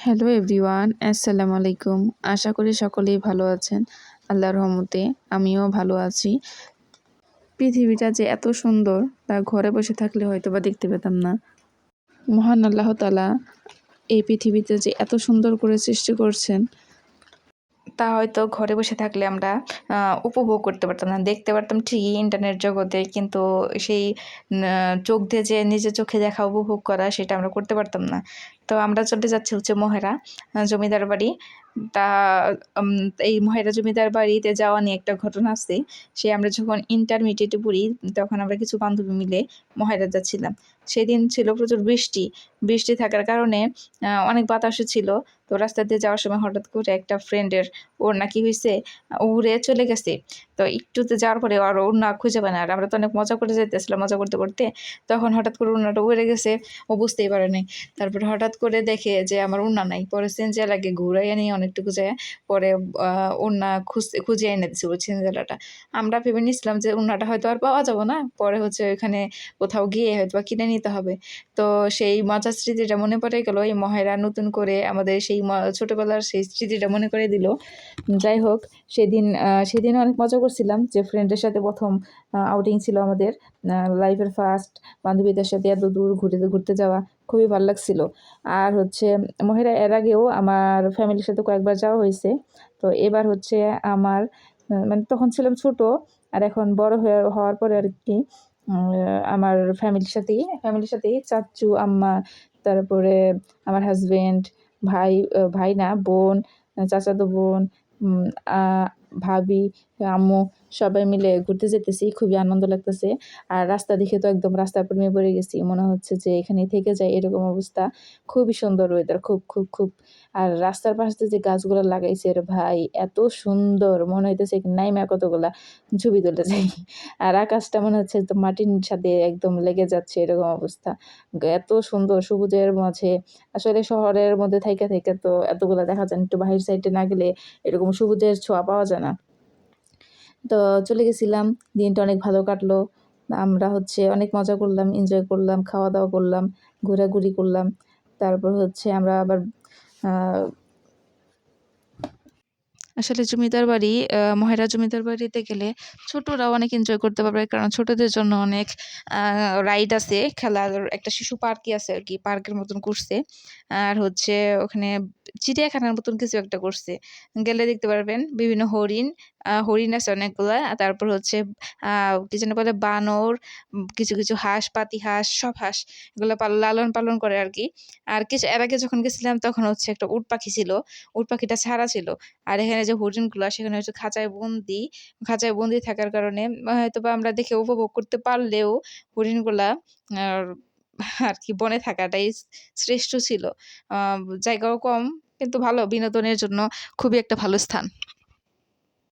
Hello everyone আসসালামু আলাইকুম আশা করি সকলেই ভালো আছেন। আল্লাহর রহমতে আমিও ভালো আছি। পৃথিবীটা যে এত সুন্দর, তা ঘরে বসে থাকলে হয়তো বা দেখতে পেতাম না। মহান আল্লাহ তালা এই পৃথিবীতে যে এত সুন্দর করে সৃষ্টি করছেন, তা হয়তো ঘরে বসে থাকলে আমরা উপভোগ করতে পারতাম না। দেখতে পারতাম ঠিকই ইন্টারনেট জগতে, কিন্তু সেই চোখ দিয়ে যে নিজের চোখে দেখা, উপভোগ করা, সেটা আমরা করতে পারতাম না। তো আমরা চলে যাচ্ছি হচ্ছে মহেরা জমিদার বাড়ি। তা এই মহেরা জমিদার বাড়িতে যাওয়া নিয়ে একটা ঘটনা আছে। সে আমরা যখন ইন্টারমিডিয়েটে পড়ি, তখন আমরা কিছু বান্ধবী মিলে মহেরা যাচ্ছিলাম। সেদিন ছিল প্রচুর বৃষ্টি। বৃষ্টি থাকার কারণে অনেক বাতাসও ছিল। তো রাস্তা দিয়ে যাওয়ার সময় হঠাৎ করে একটা ফ্রেন্ডের ওর নাকি হয়েছে উড়ে চলে গেছে। তো একটুতে যাওয়ার পরে আর ওর না খুঁজে পায় না। আর আমরা তো অনেক মজা করে যেতেছিলাম মজা করতে করতে। তখন হঠাৎ করে উন্নাটা উড়ে গেছে, ও বুঝতেই পারে নাই। তারপরে হঠাৎ করে দেখে যে আমার উন্না নাই। পরে সেঞ্জা লাগে ঘুরাইয়া নিয়ে অনেকটুকু যায়। পরে উন্না খুঁজতে, খুঁজে এনে দিচ্ছে ওই সেঞ্জেলাটা আমরা ভেবে নিয়েছিলাম যে উন্নাটা হয়তো আর পাওয়া যাব না। পরে হচ্ছে ওইখানে কোথাও গিয়ে হয়তো বা কিনে নিতে হবে। তো সেই মজার স্মৃতিটা মনে পড়ে গেল। এই মহেরা নতুন করে আমাদের সেই ছোটবেলার সেই স্মৃতিটা মনে করে দিল। যাই হোক, সেদিন সেদিন অনেক মজা করছিলাম যে ফ্রেন্ডের সাথে প্রথম আউটিং ছিল আমাদের লাইফের ফার্স্ট বান্ধবীদের সাথে এত দূর ঘুরে ঘুরতে যাওয়া খুবই ভালো লাগছিল। আর হচ্ছে মহিলা এর আগেও আমার ফ্যামিলির সাথে কয়েকবার যাওয়া হয়েছে। তো এবার হচ্ছে আমার মানে তখন ছিলাম ছোট আর এখন বড় হয়ে, হওয়ার পরে আর কি আমার ফ্যামিলির সাথেই ফ্যামিলির সাথেই চাচু, আম্মা, তারপরে আমার হাজব্যান্ড ভাই ভাই না, বোন, চাচাতো বোন ভাবি আম্মু সবাই মিলে ঘুরতে যেতেছি, খুবই আনন্দ লাগতেছে। আর রাস্তা দেখে তো একদম রাস্তার প্রেমে পড়ে গেছি। মনে হচ্ছে যে এখানে থেকে যায় এরকম অবস্থা। খুবই সুন্দর ওয়েদার খুব খুব খুব। আর রাস্তার পাশে যে গাছগুলো লাগাইছে রে ভাই, এত সুন্দর। মনে হইতেছে নাইমা কতগুলা ছবি তুলতে যাই। আর আকাশটা মনে হচ্ছে একদম মাটির সাথে একদম লেগে যাচ্ছে এরকম অবস্থা। এত সুন্দর, সবুজের মাঝে। আসলে শহরের মধ্যে থাইকা থেকে তো এতগুলা দেখা যায়। একটু বাহির সাইডে না গেলে এরকম সবুজের ছোঁয়া পাওয়া যায় না। তো চলে গেছিলাম, দিনটা অনেক ভালো কাটলো। আমরা হচ্ছে অনেক মজা করলাম এনজয় করলাম, খাওয়া দাওয়া করলাম, ঘোরাঘুরি করলাম। তারপর হচ্ছে আমরা আবার আসলে জমিদার বাড়ি মহেরা জমিদার বাড়িতে গেলে ছোটরা অনেক এনজয় করতে পারবে। কারণ ছোটদের জন্য অনেক রাইড আছে, খেলার একটা শিশু পার্কই আছে আর কি পার্কের মতন করছে। আর হচ্ছে ওখানে চিড়িয়াখানার মতন কিছু একটা করছে। গেলে দেখতে পারবেন বিভিন্ন হরিণ হরিণ আছে অনেকগুলা। তারপর হচ্ছে কি যেন বলে বানর, কিছু কিছু হাঁস, পাতি হাঁস, সব হাঁস এগুলো লালন পালন করে আর কি আর কিছু, এর আগে যখন গেছিলাম তখন হচ্ছে একটা উট পাখি ছিল, উট পাখিটা ছাড়া ছিল। আর এখানে যে হরিণগুলো, সেখানে হচ্ছে খাঁচায় বন্দি খাঁচায় বন্দি থাকার কারণে হয়তো বা আমরা দেখে উপভোগ করতে পারলেও হরিণগুলা আর কি বনে থাকাটাই শ্রেষ্ঠ ছিল। জায়গাও কম, কিন্তু ভালো, বিনোদনের জন্য খুবই একটা ভালো স্থান।